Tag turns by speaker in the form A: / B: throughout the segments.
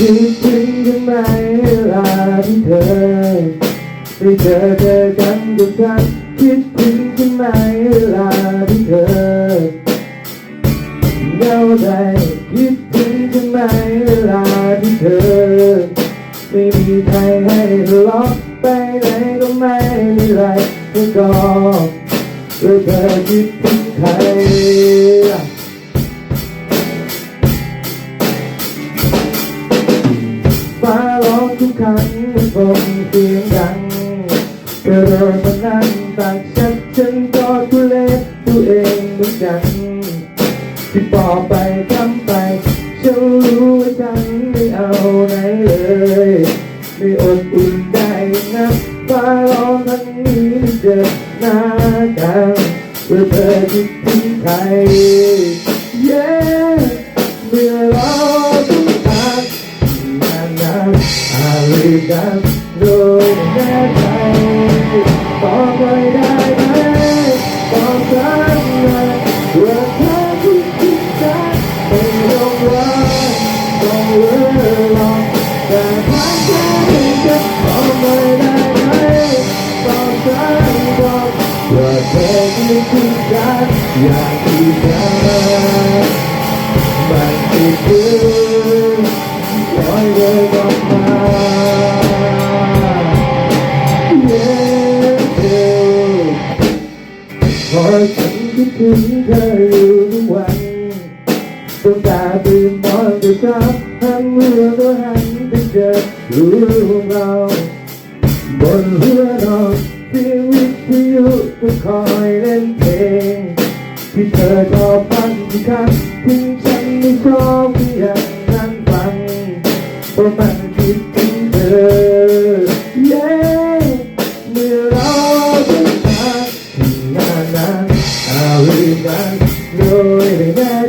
A: คิดถึงกันไหมเวลาที่เธอได้เจอเจอกันกับฉันคิดถึงกันไหมเวลาที่เธอเหงาใจคิดถึงกันไหมเวลาที่เธอ ไม่มีใครให้ทะเลาะไปไหนก็ไม่มีไรก็ก็แล้วเธอคิดถึงใคร ทุกครั้งมันคงเสียงดังกระโดดมานั่งตักฉันฉันก็ทุเลศตัวเองเหมือนกันที่บอกไปคำไปฉันรู้ว่าฉันไม่เอาไหนเลยไม่อดอุ่นได้นะฟ้าร้องทั้งนี้ไม่เจอหน้ากันเพื่อเธอคิดถึงใคร อาลีกันโดยแน่ใจบอกไปได้ไหมบอกกันเลยว่าเธอที่คิดจะไม่ต้องว่าต้องเลือกหรอกแต่ถ้าเธอจะบอกไปได้ไหมบอกกันบอกว่าเธอที่คิดจะอยากที่จะ คิดถึงเธออยู่ทุกวันตั้งแต่ตื่นนอนจนเช้าหันเรือก็หันไปเจอรู้ของเราบนเรือนอนเสียงวิทยุก็คอยเล่นเพลงที่เธอชอบฟังทุกครั้งถึงฉันไม่ชอบ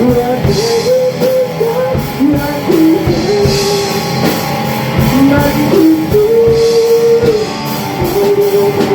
A: Thank you.